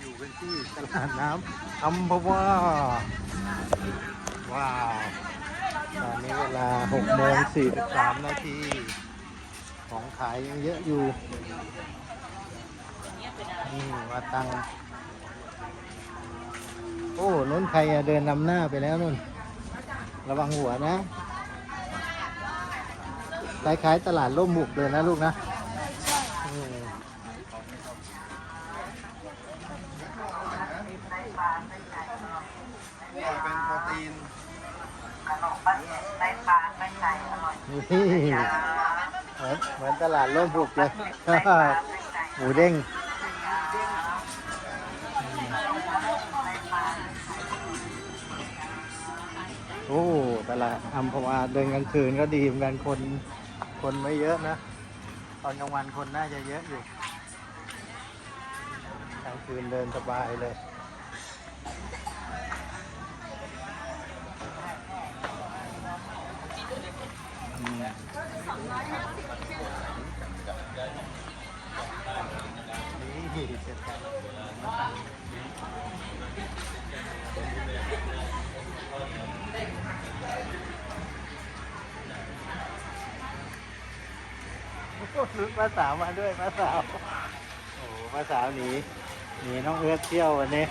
อยู่กันที่ตลาดน้ำอัมพวาว้าวตอนนี้เวลา6โมง43นาทีของขายยังเยอะอยู่นี่มาตัง โอ้นู้นใครเดินนำหน้าไปแล้วนุ่น ระวังหัวนะคล้ายๆตลาดร่มบุกเลยนะลูกนะอืม เป็นโปรตีนนี่เหมือนเหมือนตลาดร่มบุกเลยหมูเด้งโอ้ตลาดอัมพวาเดินกลางคืนก็ดีเหมือนกันคนคนไม่เยอะนะ ตอนกลางวันคนน่าจะเยอะอยู่กลางคืนเดินสบายเลย ป้าสาวมาด้วยป้าสาว โอ้โหป้าสาวหนีหนีน้องเอื้อเที่ยววันนี้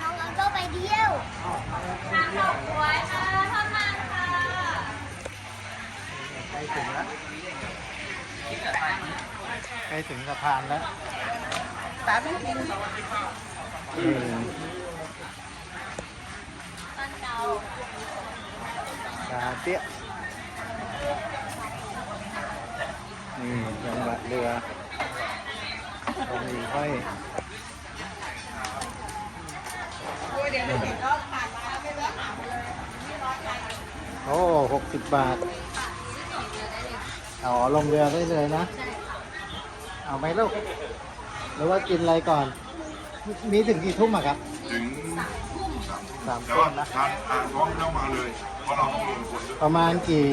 น้องอังก็ไปเที่ยวทางดอกบัวค่ะทอดมันค่ะใกล้ถึงแล้วใกล้ถึงสะพานแล้วตาไม่กินอืมมันเก่าตาเตี้ยนี่จังหวัดเรือตรงนี้ค่อยโอ้หกสิบบาท อ๋อลงเรือได้เลยนะเอาไหมลูกหรือว่ากินอะไรก่อน มีถึงกี่ทุ่มอะครับ ถึงสามแต่ทุ่ว่ามนะ ทานอ่านท้องไม่ต้องมาเลย เพราะเราต้องลงคนด้วยประมาณกี่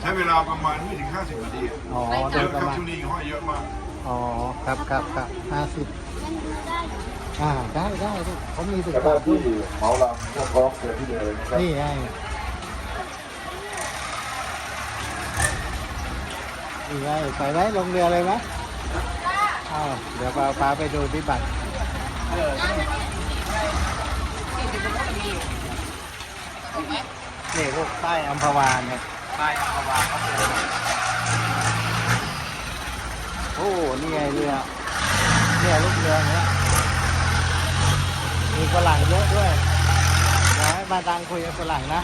ใช้เวลาประมาณไม่ถึง 50นาทีอ๋อเยเดินอะประครับมาณช่วงนี้ห้อยเยอะมากอ๋อครับครับครับห้าสิบมันดูได้อ่าได้ได้ลูกเขามีถึงแล้วก็สามที่ทุ่มเหมาลำพวกท้องเกิดที่เดียวเลยนะครับนี่ไง นี่ไงไปไหมลงเรือเลยไหมอ้าวเดี๋ยวพาพาไปดูที่บัตรนี่พวกใต้อัมพวาเนี่ยใต้อัมพวาเขาเป็นโอ้นี่ไงเรือเนี่ยลูกเรือเนี้ยมีฝรั่งเยอะด้วยนะมาดังคุยกับฝรั่งนะ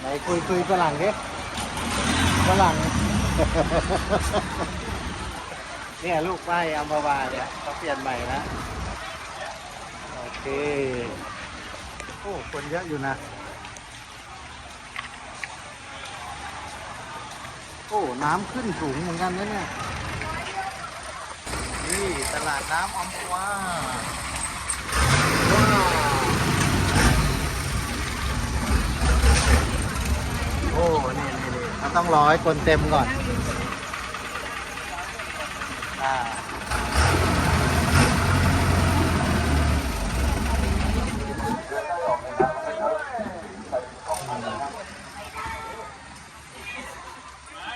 ไหนคุยคุยฝรั่งดิฝรั่ง เนี่ยลูกป้อัมพวาเนี่ยเขาเปลี่ยนใหม่นะโอเค โอ้คนเยอะอยู่นะ โอ้ น้ำขึ้นสูงเหมือนกันนะเนี่ย นี่ตลาดน้ำอัมพวาวโอ้ นี่นี่นี่เราต้องรอให้คนเต็มก่อน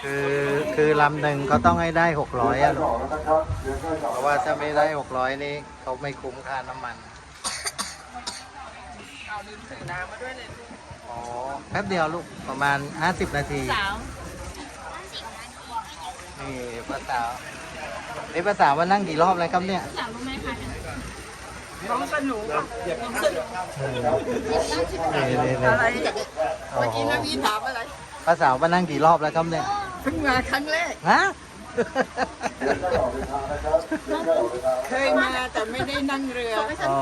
คือคือลำหนึ่งเขาต้องให้ได้หกร้อยอะลูกเพราะว่าถ้าไม่ได้หกร้อยนี่เขาไม่คุ้มค่าน้ำมันเอาลืมถือน้ำมาด้วยเลยอ๋อแป๊บเดียวลูกประมาณ50นาทีสาวนี่ป้าสาว นี่ป้าสาวมานั่งกี่รอบแล้วครับเนี่ยสาวรู้ไหมคะน้องสนุกอะน้องสนุกนี่นี่นี่อะไรโอ้เมื่อโหกี้นะพี่ถามอะไรป้าสาวมานั่งกี่รอบแล้วครับเนี่ยเพิ่งมาครั้งแรก ฮะ เคยมาแต่ไม่ได้นั่งเรือ อ๋อ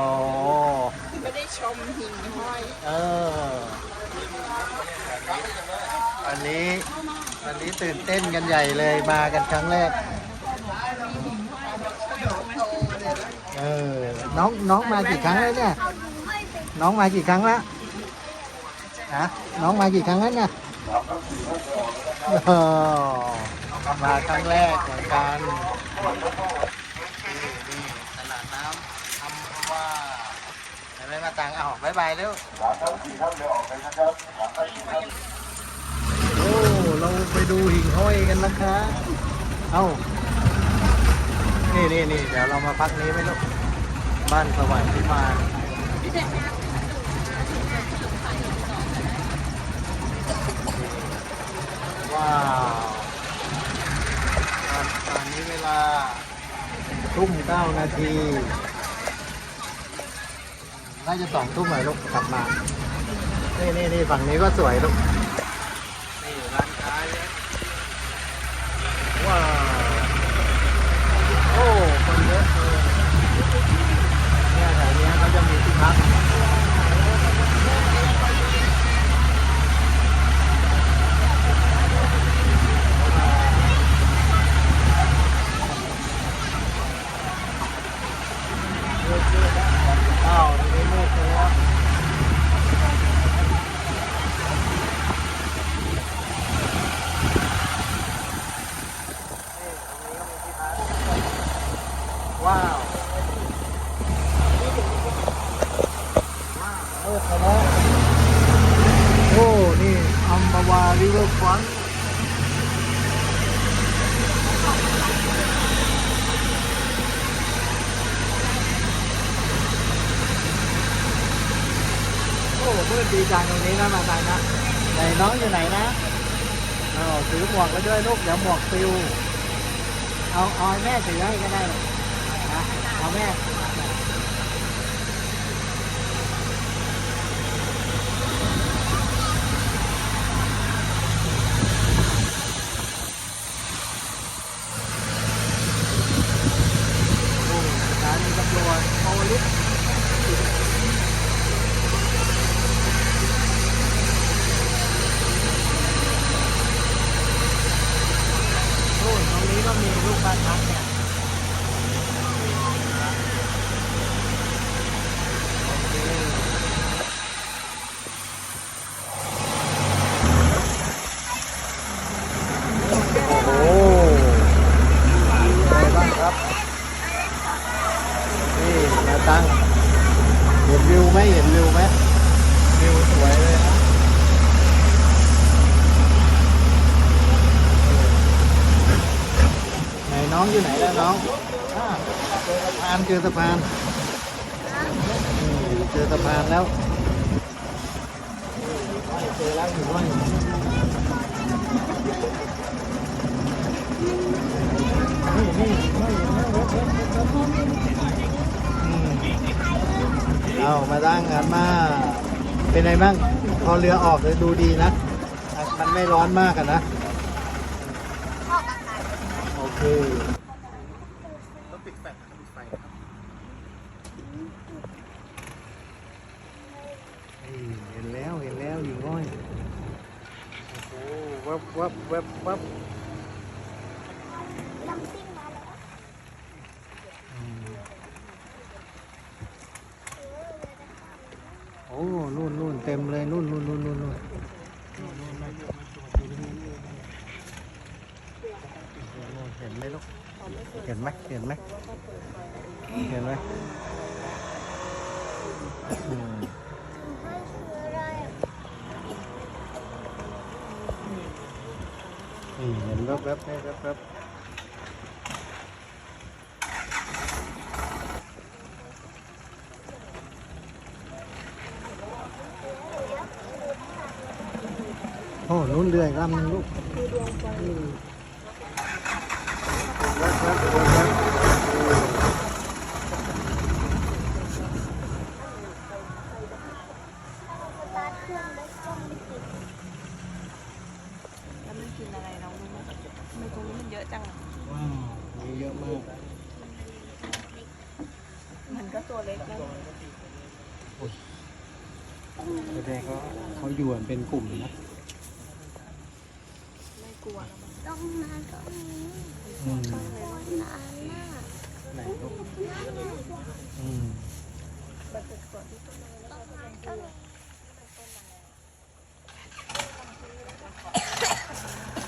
ไม่ได้ชมหิ่งห้อย เออวันนี้วันนี้ตื่นเต้นกันใหญ่เลยมากันครั้งแรก เออ น้องน้องมากี่ครั้งแล้วเนี่ย น้องมากี่ครั้งแล้วฮะน้องมากี่ครั้งแล้วเนี่ยอ๋อมาครั้งแรกเหมือนกันนี่นี่ตลาดเลยมาตังเอาบายบายเร็วขาทั้งเออกเลยบาทั้งสี่ท่านโอ้ เราไปดูหิ่งห้อยกันนะคะ เอ้า นี่นี่นี่เดี๋ยวเรามาพักนี้ไหมลูกบ้านสวรรค์พิมาว้าวนตอนนี้เวลาทุ่มเก้านาที น่าจะสองทุ่มหน่อยลูกกลับมา นี่นี่นี่ฝั่งนี้ก็สวยลูก นี่ร้านค้าเยอะว้าว โอ้ คนเยอะเลยเนี่ยแถวเนี้ย เขาจะมีที่พักอ้าวทีนี้มืดไปแล้ว ว้าวโอ้โหโอ้ นี่อัมพวาริเวอร์ฟรอนต์โดีจังตรงนี้นะมาตายนะไหนน้องอยู่ไหนนะเอาถือหมวกไปด้วยลูกเดี๋ยวหมวกปิวเอาเอาแม่ถือให้ก็ได้หรอกนะเอาแม่โอ้สถานีตำรวจโอลิฟโอ้ตรงนี้ก็มีลูกบ้านพักเนี่ย โอ้โหอะไรบ้างครับ นี่มาตั้ง เห็นวิวไหมเห็นวิวไหมวิวสวยเลยนะไหนน้องอยู่ไหนแล้วน้องอ่าเจ อสะพานเจอสะพานเจอสะพานแล้วเจอแล้วอยู่ว่านี่นี่ไม่เห็นแล้วรถรถรถรถอืมเอามาตั้งกันมา เป็นไงบ้าง พอเรือออกเลยดูดีนะอะมันไม่ร้อนมากอะนะ โอเคต้องปิดไฟครับปิดไฟครับนี่เห็นแล้วเห็นแล้วหญิงอ้อยโอ้โหวับวับวับวับอืมโอ้นู่นนู่นเต็มเลยนู่นนู่นนู่นนู่นนู่นเห็นไหมลูก เห็นไหมเห็นไหมเห็นไหมอืมนี่เห็นแวบๆนี่แวบๆโอ้นู้นเรืออีกลำนึงลูกอืมแว๊บๆแว๊บๆ แล้วมันกินอะไรเรารู้ไหมทำไมตรงนี้มันเยอะจังอะ ว้าวมีเยอะมาก มันก็ตัวเล็กนะ แสดงเขา เป็นกลุ่มกลัวแล้วมัน ต้องมาก็มี อืม นานมาก ไหนลูกอืม ต้องมี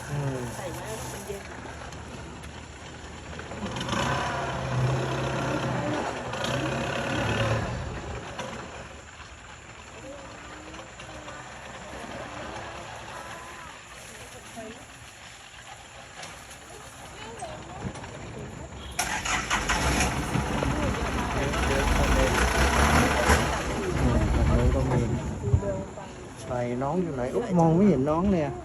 อืม ใส่ไว้มันเย็น ลุกมองไม่เห็นน้องเลยอะ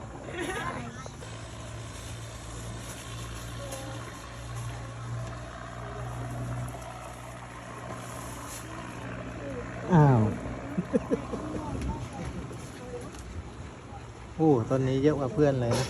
อ้าว โอ้ต้นนี้เยอะกว่าเพื่อนเลยนะ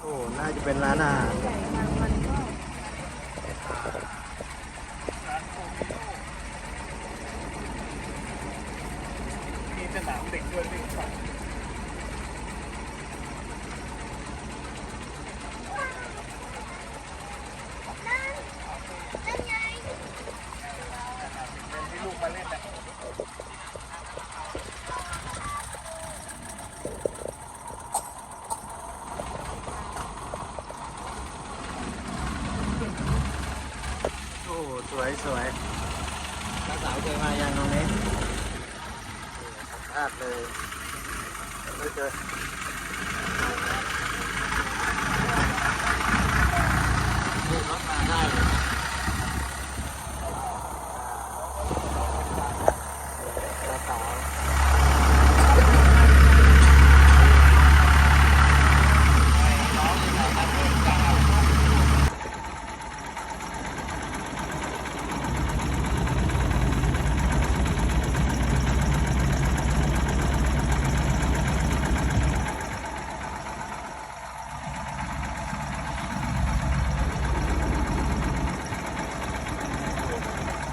โอ้ น่าจะเป็นร้านอาหาร ใหญ่มันมันก็ มีสนามเด็กด้วยที่ฝั่ง โอ้ สวยสวยน้าสาวเคยมายังตรงนี้สัมภาษณ์เลยไม่เจอนี่รถมาได้เลยนะน้าสาว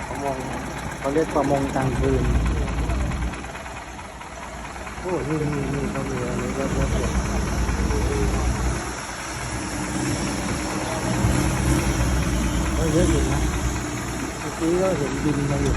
ประมง เขาเรียกประมงกลางคืนโอ้นี่นี่นี่เขามีอันนี้ก็เยอะเยก็เยอะอยู่นะเมื่อกี้ก็เห็นบินมาอยู่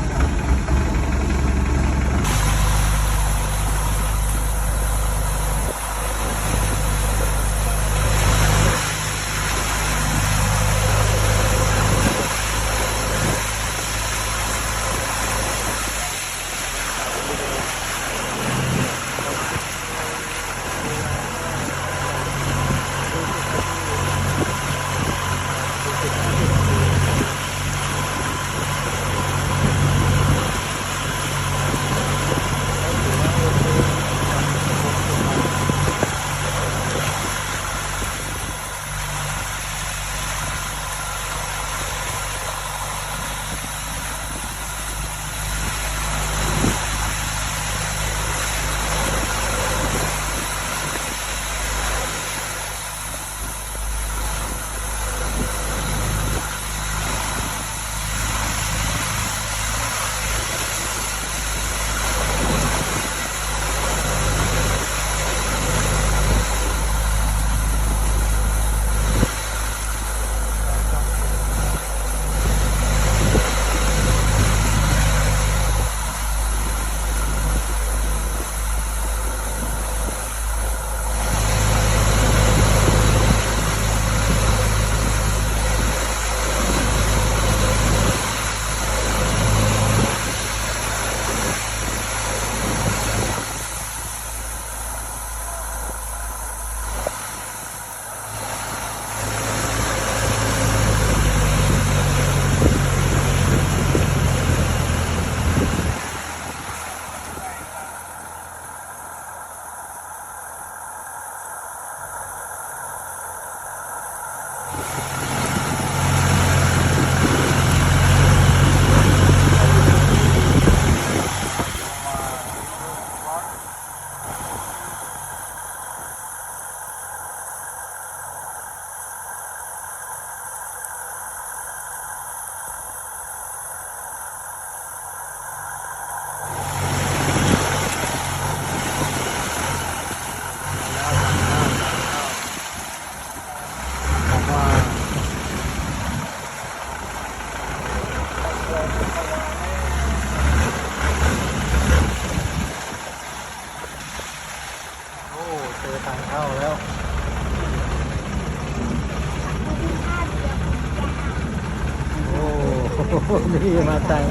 นี่มาตัง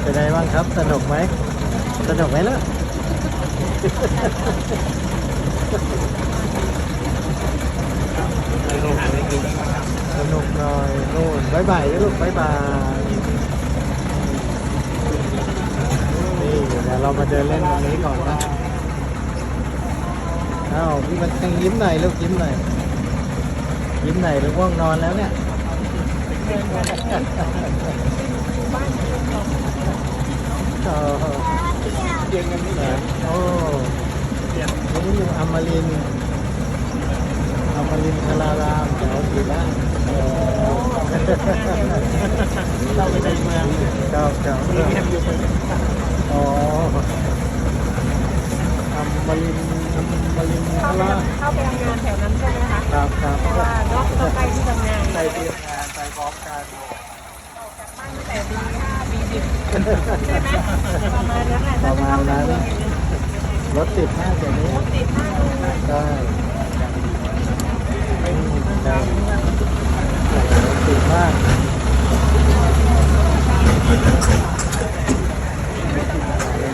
เป็นไงบ้างครับ สนุกไหม สนุกไหมล่ะ สนุกหน่อยนู่นบายบายนะลูกบายบายนี่เดี๋ยวเรามาเดินเล่นตรงนี้ก่อนนะอ้าวพี่มันยังยิ้มหน่อยลูกยิ้มหน่อย ยิ้มหน่อยหรือง่วงนอนแล้วเนี่ย โอ้โหเรียนกันไม่เหรเยออะโอ้นี่อยู่อมรินอมรินทรารามแถวศรีราชโอ้เราไปในเมืองครับครับมีแฮมอยู่คนอ๋ออมรินอมรินทเข้าราเข้าไปทำงานแถวนั้นใช่ไหมคะ ครับครับเพราะว่าเนาะก็ใกล้ที่ทำงานไปเตรียมงานไปพร้อมกันบ้าน ตั้งแต่ปีห้าปีสิบใช่ไหมประมาณนั้นแหละประมาณนั้นรถติดมากเดี๋ยวนี้รถติดมากเลยได้ไม่ได้รถติดมาก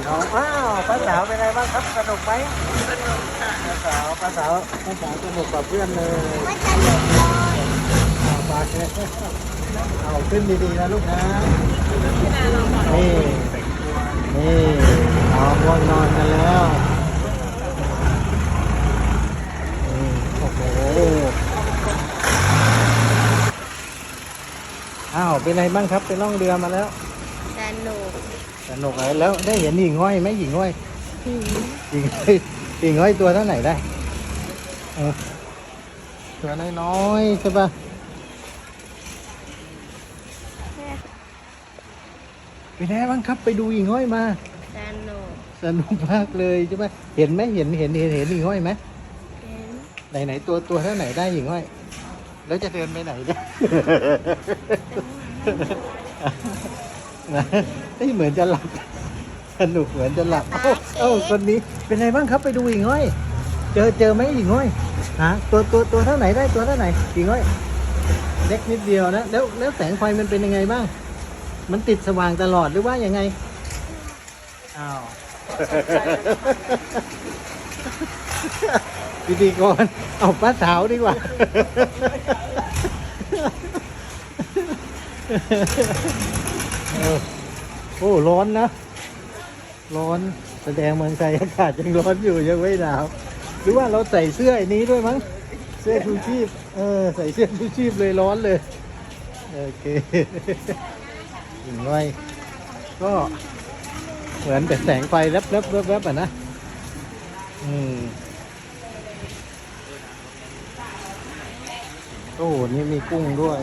เอาอ้าวป้าสาวเป็นไงบ้างครับสนุกไหมสนุกค่ะป้าสาวป้าสาวป้าสาวสนุกกับเพื่อนเลยไม่สนุกเลยเอาปากเลย เอาขึ้นดีๆนะลูกนะนี่ นี่เอาง่วงนอนกันแล้วนี่โอ้โหอ้าวเป็นไงบ้างครับไปล่องเรือมาแล้วสนุกสนุกอะไรแล้วได้เห็นหญิงห้อยไหมหญิงห้อยหญิงห้อยหญิงห้อยตัวเท่าไหนได้เออตัวน้อยๆใช่ปะ เป็นไงบ้างครับไปดูหญิงห้อยมา สนุกสนุกมากเลยใช่ปะเห็นไหมเห็นเห็นเห็นเห็นหญิงห้อยไหมเห็นไหนไหนตัวตัวเท่าไหนได้หญิงห้อย แล้วจะเดินไปไหนเนี่ยนะนี่เหมือนจะหลับ สนุกเหมือนจะหลับ เอ้าเอ้าคนนี้เป็นไงบ้างครับไปดูหญิงห้อย เจอเจอไหมหญิงห้อยฮะตัวตัวตัวเท่าไหนได้ตัวเท่าไหนหญิงห้อยเล็กนิดเดียวนะแล้วแล้วแสงไฟมันเป็นยังไงบ้าง มันติดสว่างตลอดหรือว่ายังไง อ้าวพิธีกรเอาป้าสาวดีกว่าเออโอ้ ร้อนนะ ร้อนแสดงเมืองไทยอากาศยังร้อนอยู่ยังไม่หนาว หรือว่าเราใส่เสื้อไอ้นี้ด้วยมั้ง เสื้อชูชีพ เออ ใส่เสื้อชูชีพเลยร้อนเลย โอเค อย่างน้อย ก็เหมือนเป็นแสงไฟแวบๆแวบๆอะนะ อืมโอ้นี่มีกุ้งด้วย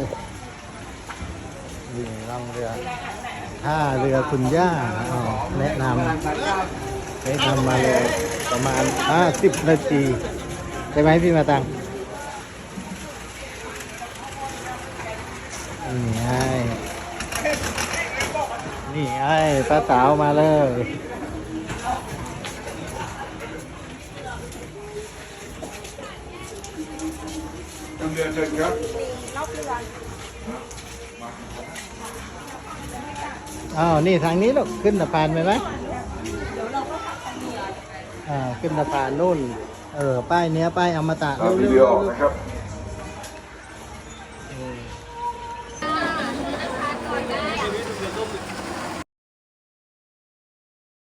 นี่ล่องเรือท่าเรือคุณย่าอ๋อแนะนำแนะนำมาเลยประมาณห้าสิบนาทีใช่ไหมพี่มาตังนี่ไง นี่ไงป้าสาวมาเลยเดือนเดือนครับอ้าวนี่ทางนี้ลูกขึ้นสะพานไปไหมอ่าขึ้นสะพานนู่น เออ ป้ายเนี้ย ป้ายอมตะครับเร็วิดีโอออกนะครับ